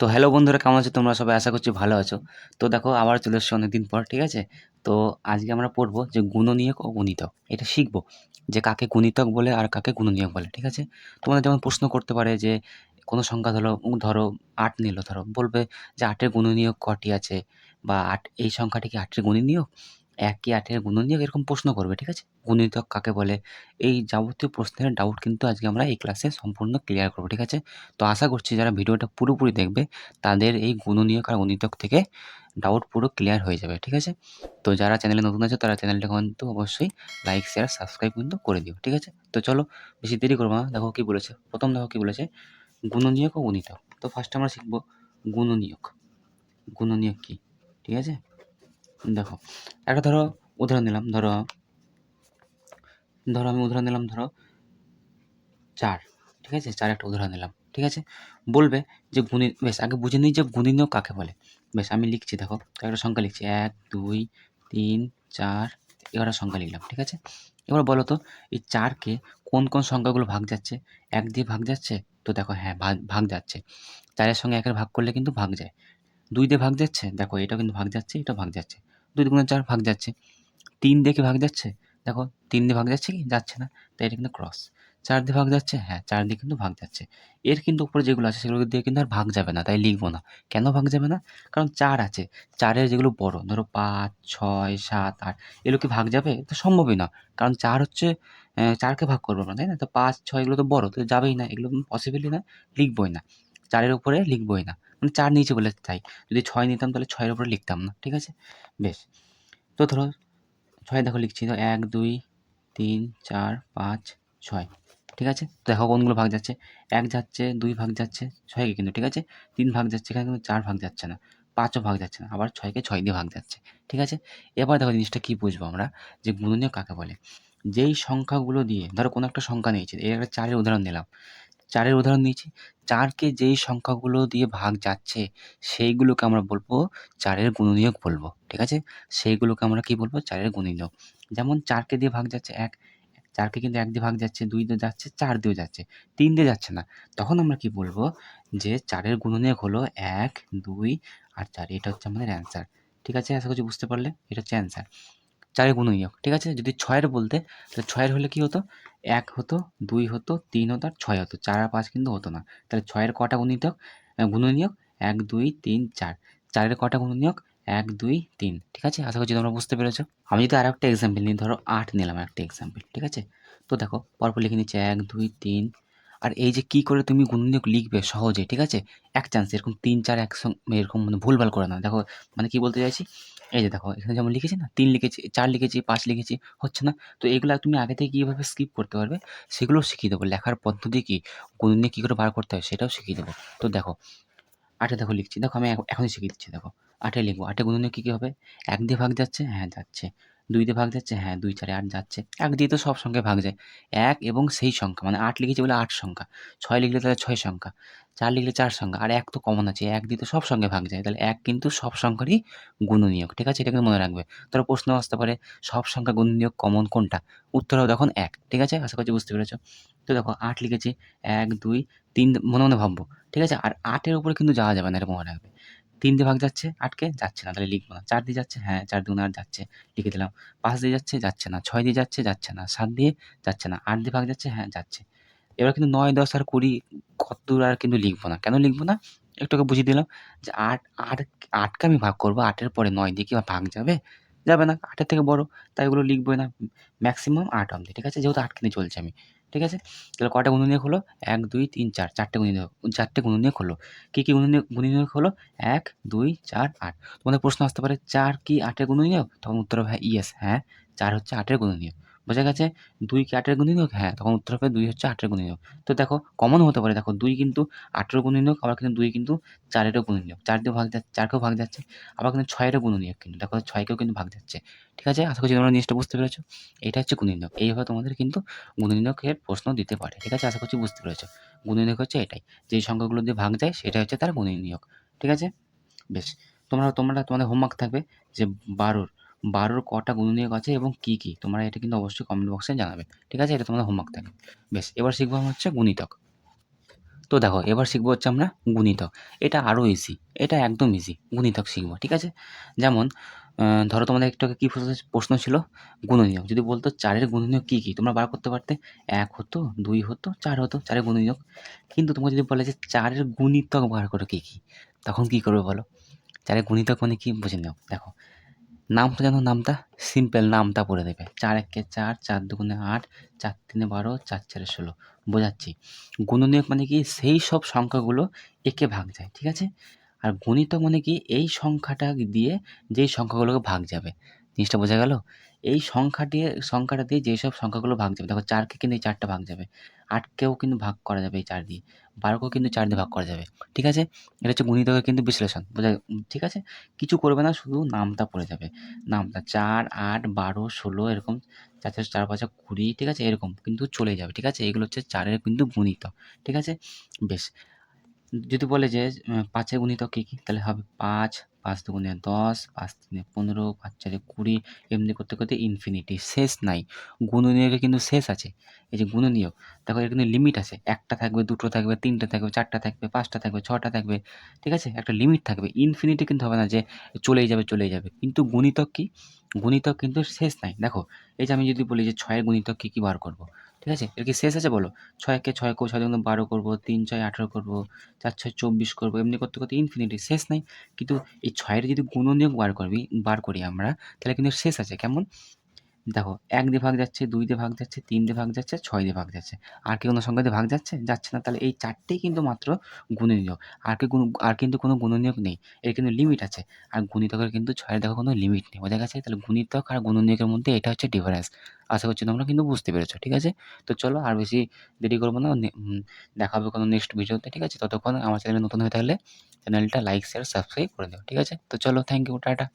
তো হ্যালো বন্ধুরা, কেমন আছো? তোমরা সবাই আশা করছি ভালো আছো। তো দেখো, আবার চলে এসছো অনেকদিন পর, ঠিক আছে? তো আজকে আমরা পড়ব যে গুণনীয়ক ও গুণিতক। এটা শিখব যে কাকে গুণিতক বলে আর কাকে গুণনীয়ক বলে, ঠিক আছে? তোমাদের যেমন প্রশ্ন করতে পারে যে কোনো সংখ্যা ধরো ধরো আট নিল, ধরো। বলবে যে আটের গুণনীয়ক কটি আছে? বা আট, এই সংখ্যাটি কি আটের গুণনীয়ক? এক কি আটের গুণনীয়ক এরকম প্রশ্ন করবে, ঠিক আছে? গুণিতক কাকে বলে? এই যাবতীয় প্রশ্নের ডাউট কিন্তু আজকে আমরা এই ক্লাসে সম্পূর্ণ ক্লিয়ার করব, ঠিক আছে? তো আশা করছি যারা ভিডিওটা পুরোপুরি দেখবে, তাদের এই গুণনীয়ক আর গণিতক থেকে ডাউট পুরো ক্লিয়ার হয়ে যাবে, ঠিক আছে? তো যারা চ্যানেলে নতুন আছে, তারা চ্যানেলটা কিন্তু অবশ্যই লাইক শেয়ার সাবস্ক্রাইব কিন্তু করে দিও, ঠিক আছে? তো চলো, বেশি দেরি করব না, দেখো কী বলেছে, প্রথম দেখো কী বলেছে গুণনীয়ক ও গুণিতক, তো ফার্স্ট আমরা শিখব গুণনীয়ক গুণনীয়ক কী, ঠিক আছে? দেখো, একটা ধরো উদাহরণ নিলাম ধরো ধরো আমি উদাহরণ নিলাম ধরো চার, ঠিক আছে? চার একটা উদাহরণ নিলাম ঠিক আছে? বলবে যে গুণী, বেশ, আগে বুঝে নিই যে গুণনীয়ক কাকে বলে। বেশ, আমি লিখছি, দেখো, একটা সংখ্যা লিখছি, এক, দুই, তিন, চার এগারো সংখ্যা লিখলাম, ঠিক আছে? এবার বলো তো, এই চারকে কোন কোন সংখ্যাগুলো ভাগ যাচ্ছে? এক দিয়ে ভাগ যাচ্ছে? তো দেখো হ্যাঁ ভাগ ভাগ যাচ্ছে। চারের সঙ্গে একের ভাগ করলে কিন্তু ভাগ যায়। দুই দিয়ে ভাগ যাচ্ছে? দেখো এটা কিন্তু ভাগ যাচ্ছে এটা ভাগ যাচ্ছে। দুই দুগুণে চার ভাগ যাচ্ছে। তিন দিয়ে ভাগ যাচ্ছে? দেখো, তিন দিয়ে ভাগ যাচ্ছে কি? যাচ্ছে না। তাই এটা কিন্তু ক্রস চার দিয়ে ভাগ যাচ্ছে? হ্যাঁ চার দিয়ে কিন্তু ভাগ যাচ্ছে। এর কিন্তু উপরে যেগুলো আছে, সেগুলো দিয়ে কিন্তু আর ভাগ যাবে না, তাই লিখব না। কেন ভাগ যাবে না? কারণ চার আছে। চারের যেগুলো বড়, ধরো পাঁচ, ছয়, সাত, আট, এগুলো কি ভাগ যাবে? তো সম্ভবই না। কারণ চার হচ্ছে চারকে ভাগ করব না তাই না? তো পাঁচ, ছয় এগুলো তো বড়, তো যাবেই না। এগুলো পসিবলই না, লিখবই না। চারের উপরে লিখবই না। মানে চার নিচে বলে তাই। যদি ছয় নিতাম তাহলে ছয়ের উপরে লিখতাম না, ঠিক আছে? বেশ। তো ধরো, ছয় দেখো লিখছি, তো এক, দুই, তিন, চার, পাঁচ, ছয়, ঠিক আছে? তো দেখো কোনগুলো ভাগ যাচ্ছে। এক যাচ্ছে, দুই ভাগ যাচ্ছে, ছয়কে কিন্তু, ঠিক আছে? তিন ভাগ যাচ্ছে, এখানে কিন্তু চার ভাগ যাচ্ছে না, পাঁচও ভাগ যাচ্ছে না, আবার ছয়কে ছয় দিয়ে ভাগ যাচ্ছে, ঠিক আছে? এবার দেখো জিনিসটা কী বুঝব আমরা, যে গুণনীয় কাকে বলে? যেই সংখ্যাগুলো দিয়ে, ধরো কোনো একটা সংখ্যা নিয়েছি, এর একটা চারের উদাহরণ নিলাম। চারের উদাহরণ নিয়েছি চারকে যেই সংখ্যাগুলো দিয়ে ভাগ যাচ্ছে, সেইগুলোকে আমরা বলব চারের গুণনীয়ক বলব, ঠিক আছে? সেইগুলোকে আমরা কি বলব? চারের গুণনীয়ক। যেমন চারকে দিয়ে ভাগ যাচ্ছে এক, চারকে কিন্তু এক দিয়ে ভাগ যাচ্ছে, দুই দিয়ে যাচ্ছে, চার দিয়েও যাচ্ছে, তিন দিয়ে যাচ্ছে না। তখন আমরা কি বলব? যে চারের গুণনীয়ক হলো এক, দুই, আর চার, এটা হচ্ছে আমাদের অ্যান্সার ঠিক আছে? আশা করছি বুঝতে পারলে? এটা হচ্ছে অ্যান্সার চারের গুণনীয়ক, ঠিক আছে? যদি ছয়ের বলতে, তাহলে ছয়ের হলে কি হতো? এক হতো, দুই হতো, তিন হতো আর ছয় হতো। চার আর পাঁচ কিন্তু হতো না। তাহলে ছয়ের কটা গুণিতক গুণনীয়ক এক, দুই, তিন, চার। চারের কটা গুণনীয়ক এক, দুই, তিন। ঠিক আছে? আশা করছি তোমরা বুঝতে পেরেছ। আমি যদি আর একটা এক্সাম্পল নিই, ধরো আট নিলাম একটা এক্সাম্পল ঠিক আছে? তো দেখো, পরপর লিখে নিচ্ছে এক, দুই, তিন আর এই যে কি করে তুমি গুণনীয়ক লিখবে সহজে, ঠিক আছে? এক চান্স এরকম তিন, চার একসঙ্গে এরকম মানে ভুলভাল করে না দেখো মানে কি বলতে চাইছি? এই যে দেখো, এখানে যেমন লিখেছি না, তিন লিখেছি, চার লিখেছি, পাঁচ লিখেছি, হচ্ছে না? তো এগুলো তুমি আগে থেকে কীভাবে স্কিপ করতে পারবে সেগুলোও শিখিয়ে দেবো। লেখার পদ্ধতি কী গুণনীয়ক কী করে বার করতে হয় সেটাও শিখিয়ে দেবো। তো দেখো, আটে দেখো লিখছি। দেখো, আমি এখনই শিখিয়ে দিচ্ছি, দেখো। আটে লিখব। আটে গুণনীয়ক কী কী হবে? এক দিয়ে ভাগ যাচ্ছে? হ্যাঁ যাচ্ছে। দুই দিয়ে ভাগ যাচ্ছে হ্যাঁ দুই, চারে আট যাচ্ছে। এক দিয়ে তো সব সংখ্যায় ভাগ যায়। এক এবং সেই সংখ্যা মানে আট লিখেছি বলে আট সংখ্যা। ছয় লিখলে তাহলে ছয় সংখ্যা, চার লিখলে চার সংখ্যা, আর এক তো কমন আছে, এক দিয়ে তো সব সঙ্গে ভাগ যায়। তাহলে এক কিন্তু সব সংখ্যারই গুণনীয়ক, ঠিক আছে? এটা কিন্তু মনে রাখবে। তার প্রশ্ন আসতে পারে, সব সংখ্যা গুণনীয়ক কমন কোনটা? উত্তর হবে তখন এক, ঠিক আছে? আশা করছি বুঝতে পেরেছ। তো দেখো, আট লিখেছি, এক, দুই, তিন, মনে মনে ভাববো, ঠিক আছে? আর আটের উপরে কিন্তু যাওয়া যাবে না, এটা মনে রাখবে। তিন দিয়ে ভাগ যাচ্ছে আটকে যাচ্ছে না, তাহলে লিখব না। চার দিয়ে যাচ্ছে হ্যাঁ চার দুগুণ আট যাচ্ছে, লিখে দিলাম। পাঁচ দিয়ে যাচ্ছে যাচ্ছে না। ছয় দিয়ে যাচ্ছে যাচ্ছে না। সাত দিয়ে যাচ্ছে না। আট দিয়ে ভাগ যাচ্ছে হ্যাঁ যাচ্ছে। এবার কিন্তু নয়, দশ আর কুড়ি কত দূর আর কিন্তু লিখব না। কেন লিখব না? একটু আগে বুঝিয়ে দিলাম যে আট আট, আটকে আমি ভাগ করব। আটের পরে নয় দিয়ে কি আর ভাগ যাবে? যাবে না। আটের থেকে বড়, তাই ওগুলো লিখবোই না। ম্যাক্সিমাম আট অবধি, ঠিক আছে? যেহেতু আট কিনে চলছে আমি। ঠিক আছে? তাহলে কটা গুণনীয়ক হলো এক, দুই, তিন, চার। চারটে গুণনীয়ক চারটে গুণনীয়ক হলো কী কী গুণনীয়ক গুণনীয়ক হলো এক, দুই, চার, আট। তোমাদের প্রশ্ন আসতে পারে, চার কি আটের গুণনীয়ক তখন উত্তর হবে হ্যাঁ ইয়েস হ্যাঁ। চার হচ্ছে আটের গুণনীয়ক বোঝা গেছে দুই কি আটের গুণনীয়ক হ্যাঁ তখন উত্তর হবে দুই হচ্ছে আটের গুণনীয়ক তো দেখো কমন হতে পারে, দেখো, দুই কিন্তু আটেরও গুণনীয়ক আবার কিন্তু দুই কিন্তু চারেরও গুণনীয়ক চার দিয়ে ভাগ যাচ্ছে চারকেও ভাগ যাচ্ছে, আবার কিন্তু ছয়েরও গুণনীয়ক কিন্তু, দেখো, ছয়কেও কিন্তু ভাগ যাচ্ছে। ঠিক আছে? আশা করছি তোমরা জিনিসটা বুঝতে পেরেছ। এটা হচ্ছে গুণনীয়ক এইভাবে তোমাদের কিন্তু গুণনীয়কের প্রশ্ন দিতে পারে। ঠিক আছে? আশা করছি বুঝতে পেরেছ। গুণনীয়ক হচ্ছে এটাই। যেই সংখ্যাগুলো দিয়ে ভাগ যায় সেটা হচ্ছে তার গুণনীয়ক ঠিক আছে? বেশ। তোমরা তোমরা তোমাদের হোমওয়ার্ক থাকবে যে বারোর। বারোর কটা গুণনীয়ক আছে এবং কী কী? তোমরা এটা কিন্তু অবশ্যই কমেন্ট বক্সে জানাবে। ঠিক আছে? এটা তোমাদের হোমওয়ার্ক থাকবে বেশ, এবার শিখব আমরা হচ্ছে গুণিতক। তো দেখো, এবার শিখব হচ্ছে আমরা গুণিতক। এটা আরও ইজি এটা একদম ইজি গুণিতক শিখব, ঠিক আছে? যেমন ধরো তোমাদের একটু কী প্রশ্ন- প্রশ্ন ছিল? গুণনীয়ক। যদি বলতো চারের গুণনীয়ক কী কী? তোমরা বার করতে পারতে। এক হতো, দুই হতো, চার হতো, চারের গুণনীয়ক। কিন্তু তোমাকে যদি বলে যে চারের গুণিতক বার করো কী কী, তখন কী করবে বলো? চারের গুণিতক মানে কি? বুঝে নাও। দেখো নামটা যেন নামটা? সিম্পল নামটা পড়ে দেবে। চার একে চার চার দুগুণে আট, চার তিনে বারো, চার চারে ষোলো। বোঝাচ্ছি। গুণনীয়ক মানে কি? সেই সব সংখ্যাগুলো একে ভাগ যায়, ঠিক আছে? আর গণিত মানে কি? এই সংখ্যাটা দিয়ে যেই সংখ্যাগুলোকে ভাগ যাবে। জিনিসটা বোঝা গেল? এই সংখ্যা দিয়ে, সংখ্যাটা দিয়ে যেসব সংখ্যাগুলো ভাগ যাবে, দেখো চারকে কিন্তু এই চারটা ভাগ যাবে। আটকেও কিন্তু ভাগ করা যাবে এই চার দিয়ে, বারোকেও কিন্তু চার দিয়ে ভাগ করা যাবে, ঠিক আছে? এটা হচ্ছে গণিতকের কিন্তু বিশ্লেষণ বোঝা ঠিক আছে? কিছু করবে না, শুধু নামটা পড়ে যাবে। নামটা চার, আট, বারো, ষোলো, এরকম, চার চার চার, পাঁচা কুড়ি, ঠিক আছে? এরকম কিন্তু চলে যাবে, ঠিক আছে? এগুলো হচ্ছে চারের কিন্তু গুণিত, ঠিক আছে? বেশ। যদি বলে যে পাঁচের গুণিত কী কী? তাহলে হবে পাঁচ পাঁচ দুগুণে দশ, পাঁচ তিনে পনেরো, পাঁচ চারে কুড়ি, এমনি করতে করতে ইনফিনিটি শেষ নাই। গুণনীয়কের কিন্তু শেষ আছে। এই যে গুণনীয়ক, দেখো এর কিন্তু লিমিট আছে। একটা থাকবে, দুটো থাকবে, তিনটে থাকবে, চারটা থাকবে, পাঁচটা থাকবে, ছটা থাকবে, ঠিক আছে? একটা লিমিট থাকবে। ইনফিনিটি কিন্তু হবে না যে চলেই যাবে চলেই যাবে। কিন্তু গুণিতক কি? গুণিতক কিন্তু শেষ নাই। দেখো, এই যে আমি যদি বলি যে ছয়ের গুণিতক কী কী বার করব? ঠিক আছে? এর কি শেষ আছে বলো? ছয় একে ছয় করব, ছয় কিন্তু বারো করব, তিন ছয় আঠেরো করব, চার ছয় চব্বিশ করব, এমনি করতে করতে ইনফিনিটি শেষ নাই। কিন্তু এই ছয়ের যদি গুণ নিয়োগ বার করবি, বার করি আমরা, তাহলে কিন্তু শেষ আছে। কেমন? দেখো, এক দিয়ে ভাগ যাচ্ছে, দুই দিয়ে ভাগ যাচ্ছে, তিন দিয়ে ভাগ যাচ্ছে, ছয় দিয়ে ভাগ যাচ্ছে। আর কি কোনো সংখ্যা দিয়ে ভাগ যাচ্ছে? যাচ্ছে না। তাহলে এই চারটেই কিন্তু মাত্র গুণনীয়ক। আর কি গুণ আর কিন্তু কোনো গুণনীয়ক নেই। এর কিন্তু লিমিট আছে। আর গুণিতকের কিন্তু ছয়ের দেখো কোনো লিমিট নেই। বোঝা গেছে? তাহলে গুণিতক আর গুণনীয়কের মধ্যে এটা হচ্ছে ডিফারেন্স আশা করছি তোমরা কিন্তু বুঝতে পেরেছ, ঠিক আছে? তো চলো আর বেশি দেরি করব না। দেখা হবে কোনো নেক্সট ভিডিওতে ঠিক আছে? ততক্ষণ আমার চ্যানেলে নতুন হয়ে থাকলে চ্যানেলটা লাইক শেয়ার সাবস্ক্রাইব করে দিও, ঠিক আছে? তো চলো থ্যাংক ইউ টাটা।